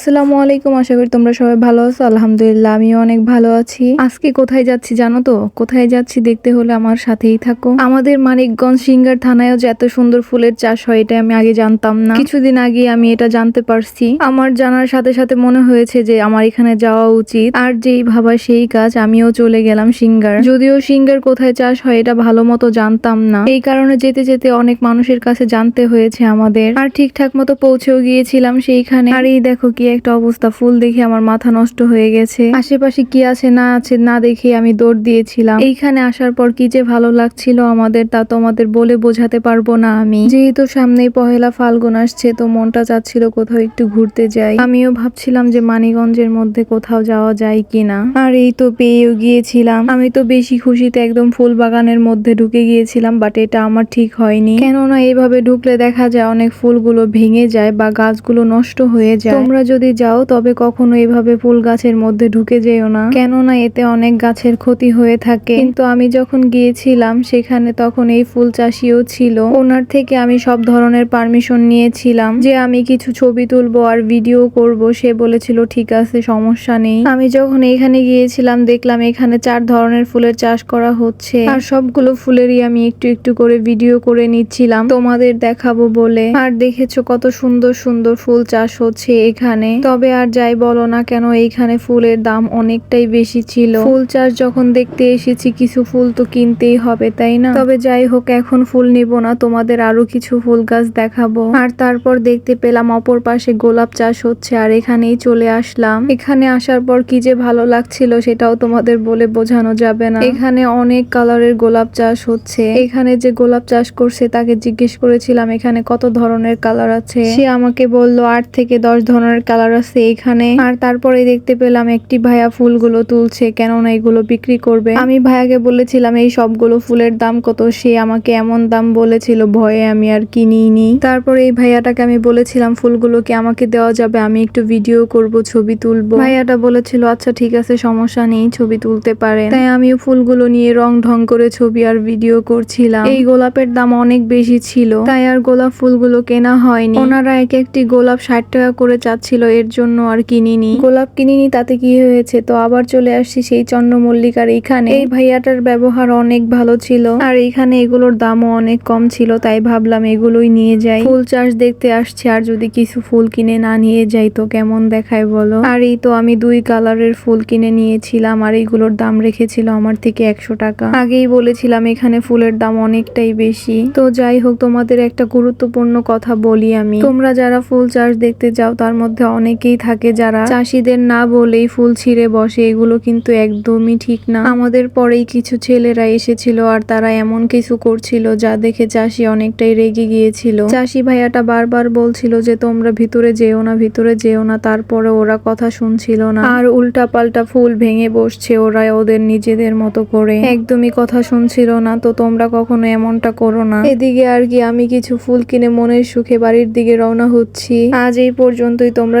আসসালামু আলাইকুম, আশা করি তোমরা সবাই ভালো আছো। আলহামদুলিল্লাহ, আমিও অনেক ভালো আছি। আজকে কোথায় যাচ্ছি জানো তো? কোথায় যাচ্ছি দেখতে হলে আমার সাথেই থাকো। আমাদের মানিকগঞ্জ সিঙ্গার থানায়ও যে এত সুন্দর ফুলের চাষ হয়, এটা আমি আগে জানতাম না। কিছুদিন আগে আমি এটা জানতে পারছি। আমার জানার সাথে সাথে মনে হয়েছে যে আমার এখানে যাওয়া উচিত। আর যেই ভাবা সেই কাজ, আমিও চলে গেলাম সিঙ্গার। যদিও সিঙ্গার কোথায় চাষ হয়, এটা ভালো মতো জানতাম না। এই কারণে যেতে যেতে অনেক মানুষের কাছে জানতে হয়েছে আমাদের। আর ঠিকঠাক মতো পৌঁছেও গিয়েছিলাম সেইখানে। আর এই দেখো কি একটা অবস্থা, ফুল দেখে আমার মাথা নষ্ট হয়ে গেছে। আশেপাশে কি আছে, না আছে, না দেখে আমি দৌড় দিয়েছিলাম। এইখানে আসার পর কি যে ভালো লাগছিল আমাদের, তা তোমাদের বলে বোঝাতে পারব না আমি। যেহেতু সামনেই পহেলা ফাল্গুন আসছে, তো মনটা চাচ্ছিল কোথাও একটু ঘুরতে যাই। আমিও ভাবছিলাম যে মানিগঞ্জের মধ্যে কোথাও যাওয়া যায় কিনা। আর এই তো পেয়েও গিয়েছিলাম। আমি তো বেশি খুশিতে একদম ফুল বাগানের মধ্যে ঢুকে গিয়েছিলাম, বাট এটা আমার ঠিক হয়নি। কেননা এইভাবে ঢুকলে দেখা যায় অনেক ফুলগুলো ভেঙে যায় বা গাছগুলো নষ্ট হয়ে যায়। তোমরা যদি যাও, তবে কখনো এইভাবে ফুল গাছের মধ্যে ঢুকে যেও না। কেননা এতে অনেক গাছের ক্ষতি হয়ে থাকে। কিন্তু আমি যখন গিয়েছিলাম, সেখানে তখন এই ফুল চাষিও ছিল। ওনার থেকে আমি সব ধরনের পারমিশন নিয়েছিলাম যে আমি কিছু ছবি তুলবো আর ভিডিও করব। সে বলেছিল, ঠিক আছে, সমস্যা নেই। আমি যখন এখানে গিয়েছিলাম, দেখলাম এখানে চার ধরনের ফুলের চাষ করা হচ্ছে। আর সবগুলো ফুলেরই আমি একটু একটু করে ভিডিও করে নিচ্ছিলাম। তোমাদের দেখাবো বলে। আর দেখেছ কত সুন্দর সুন্দর ফুল চাষ হচ্ছে এখানে। তবে আর যাই বলো না কেন, এইখানে ফুলের দাম অনেকটাই বেশি ছিল। ফুল চাষ যখন দেখতে এসেছি, কিছু ফুল তো কিনতেই হবে, তাই না? তবে যাই হোক, এখন ফুল নিব না, তোমাদের আরও কিছু ফুল গাছ দেখাবো। আর তারপর দেখতে পেলাম অপর পাশে গোলাপ চাষ হচ্ছে, আর এখানেই চলে আসলাম। এখানে আসার পর কি যে ভালো লাগছিল, সেটাও তোমাদের বলে বোঝানো যাবে না। এখানে অনেক কালারের গোলাপ চাষ হচ্ছে। এখানে যে গোলাপ চাষ করছে, তাকে জিজ্ঞেস করেছিলাম, এখানে কত ধরনের কালার আছে? সে আমাকে বলল, আট থেকে দশ ধরনের কালার আছে এখানে। আর তারপরে দেখতে পেলাম একটি ভাইয়া ফুলগুলো তুলছে, কেননা এগুলো বিক্রি করবে। আমি ভাইয়াকে বলেছিলাম, এই সবগুলো ফুলের দাম কত? সে আমাকে এমন দাম বলেছিল, ভয়ে আমি আর কিনিনি। তারপরে এই ভাইয়াটাকে আমি বলেছিলাম, ফুলগুলো কি আমাকে দেওয়া যাবে? আমি একটু ভিডিও করব, ছবি তুলবো। ভাইয়াটা বলেছিল আচ্ছা ঠিক আছে, সমস্যা নেই, ছবি তুলতে পারে তাই আমিও ফুলগুলো নিয়ে রং ঢং করে ছবি আর ভিডিও করছিলাম। এই গোলাপের দাম অনেক বেশি ছিল, তাই আর গোলাপ ফুলগুলো কেনা হয়নি। ওনারা এক একটি গোলাপ ষাট টাকা করে চাচ্ছিল এর জন্য আর কিনিনি। গোলাপ কিনিনি, তাতে কি হয়েছে? তো আবার চলে আসছি সেই চন্দ্রমল্লিকার এইখানে। এই ভাইয়াটার ব্যবহার অনেক ভালো ছিল। আর এইখানে এগুলোর দামও অনেক কম ছিল, তাই ভাবলাম এগুলোই নিয়ে যাই। ফুল চাষ দেখতে আসছি, আর যদি কিছু ফুল কিনে না নিয়ে যাই তো কেমন দেখায় বলো? আর এই তো আমি দুই কালারের ফুল কিনে নিয়েছিলাম, আর এইগুলোর দাম রেখেছিল আমার থেকে একশো টাকা। আগেই বলেছিলাম এখানে ফুলের দাম অনেকটাই বেশি। তো যাই হোক, তোমাদের একটা গুরুত্বপূর্ণ কথা বলি আমি। তোমরা যারা ফুল চাষ দেখতে যাও, তার মধ্যে অনেকেই থাকে যারা চাষিদের না বলেই ফুল ছিঁড়ে বসে, এগুলো কিন্তু একদমই ঠিক না। আমাদের পরেই কিছু ছেলেরা এসেছিল আর তারা এমন কিছু করছিল যা দেখে চাষি অনেকটাই রেগে গিয়েছিল। চাষি ভাইয়াটা বারবার বলছিল যে, তোমরা ভিতরে যেও না, ভিতরে যেও না। তারপরে ওরা কথা শুনছিল না। আর উল্টা পাল্টা ফুল ভেঙে বসছে ওরা ওদের নিজেদের মতো করে। একদমই কথা শুনছিল না, তো তোমরা কখনো এমনটা করো না? এদিকে আর কি, আমি কিছু ফুল কিনে মনের সুখে বাড়ির দিকে রওনা হচ্ছি। আজ এই পর্যন্তই, তোমরা